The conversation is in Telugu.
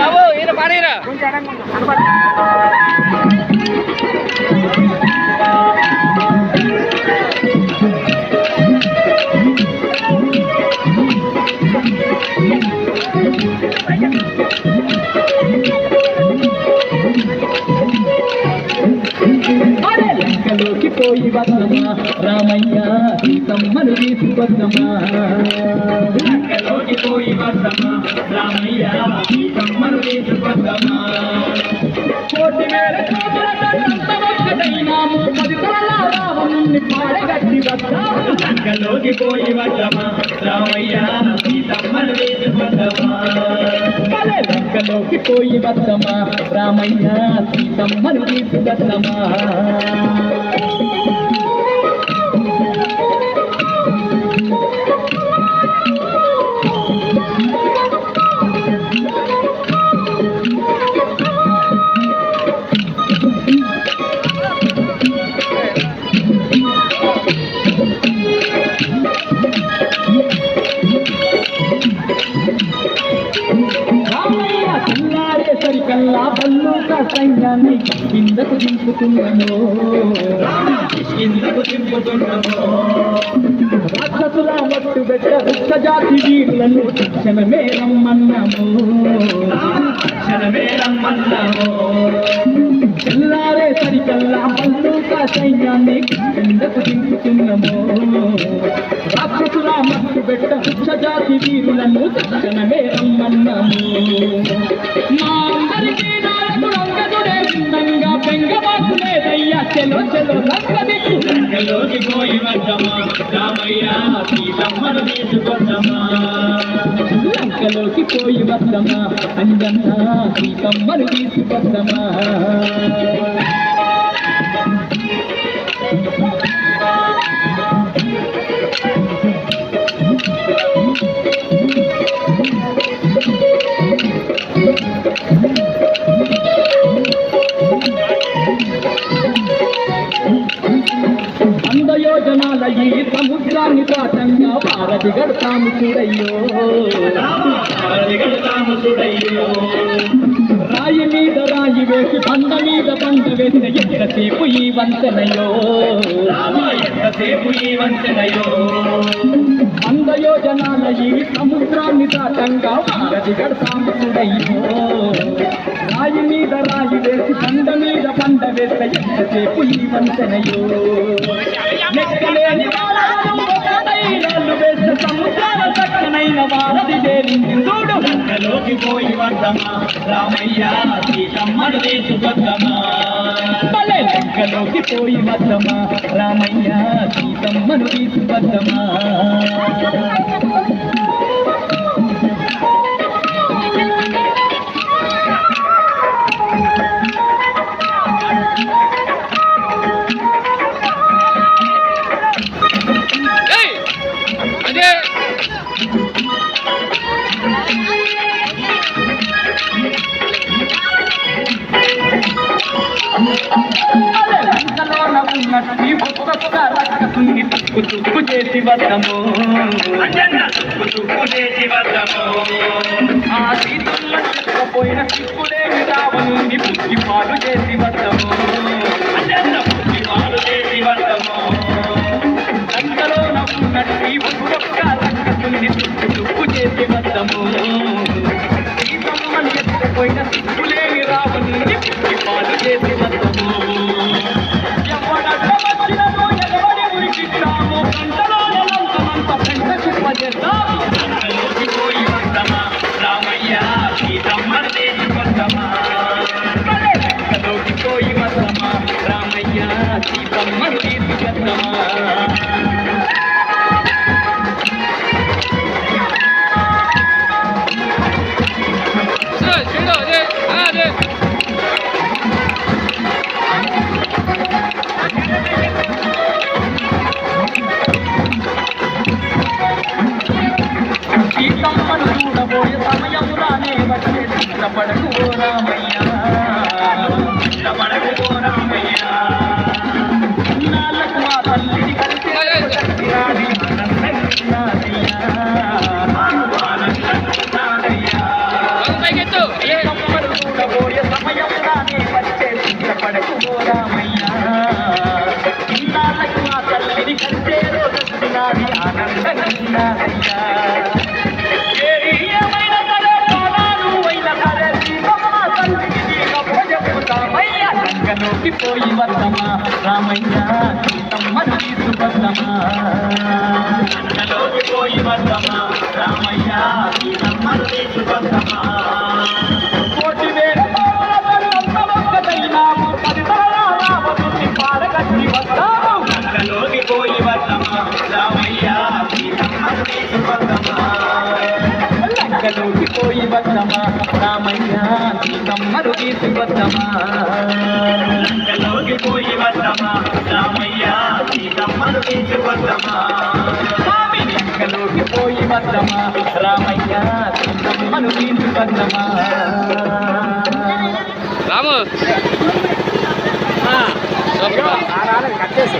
బాబు ఈయన పాడేరా? సీతమ్మను తీసుకొద్దమా లంకలోకి పోయి వద్దమా రామయ్య సీతమ్మను తీసుకొద్దమా కోటి మేర కోటలైనాము పది రావణుణ్ణి పాడగట్టి లంకలోకి పోయి వద్దమా రామయ్య సీతమ్మను లంకలోకి పోయి వద్దమా? రామయ్య సీతమ్మను తీసుకొద్దమా? రామయ్య సైన్యాన్ని కిందకు దింపుతున్నాము. కిందకు దింపుతున్నాము. రాక్షసుల మట్టు పెట్ట వృక్ష జాతి వీరులను క్షణమే రమ్మన్నాము. క్షణమే రమ్మన్నాము. తెల్లారే సరికల్లా బల్లూక సైన్యాన్ని కిందకు దింపుతున్నాము. రాక్షసుల మట్టు పెట్ట వృక్ష జాతి వీరులను క్షణమే రమ్మన్నాము. మా అందరికీ చెలో చెలో లంకదిక్కు లంకలోకి పోయి వద్దమా రామయ్య సీతమ్మను తీసుకొద్దమా లంకలోకి పోయి వద్దమా అంజన్న సీతమ్మను తీసుకొద్దమా దాటంగా చూడయ్యో భారతి చూడయ్యో రాయి మీద రాయి వేసి బండ మీద బండ వేసిన ఎంతసేపు ఈ వంతెనయో? ఎంతసేపు ఈ వంతెనయో వంద యోజనాల ఈ సముద్రాన్ని దాటంగా భారతి గడతాము చూడయ్యో రాయి మీద రాయి వేసి బండ మీద బండ వేసిన ఎంతసేపు ఈ వంతెనయో లెక్కలేని వేసిన సముద్రాల చక్కనైన వారధి చూడు లంకలోకి పోయి వద్దమా రామయ్య సీతమ్మను తీసుకొద్దమా భలే! లంకలోకి పోయి వద్దమా రామయ్య సీతమ్మను తీసుకొద్దమా తుక్కు చేసి వద్దము తుక్కు చేసి వద్దము ఆ సీతమ్మ పోయిన చిక్కులేని రావణుని బుద్ధి పాలు చేసి చేసి తపడకు పోరామయ్యా తపడకు పోరామయ్యా నాళ్ళకు మా తల్లిని కలిసి రాని చూడబోయే సమయం రాని వచ్చే తపడకు పోరామయ్యా నాళ్ళకు మా తల్లిని కలిసే రోజు ఆనందంగా అయ్యా మర్చిపోయి వద్దమా రామయ్య సీతమ్మ తీసుకొద్దమా పోయి వద్దమా రామయ్య సీతమ్మరుగి శివద్దమా లంకలోకి పోయి వద్దమా రామయ్య సీతమ్మరుగి శివద్దమా లంకలోకి పోయి వద్దమా రాము. కట్టేసి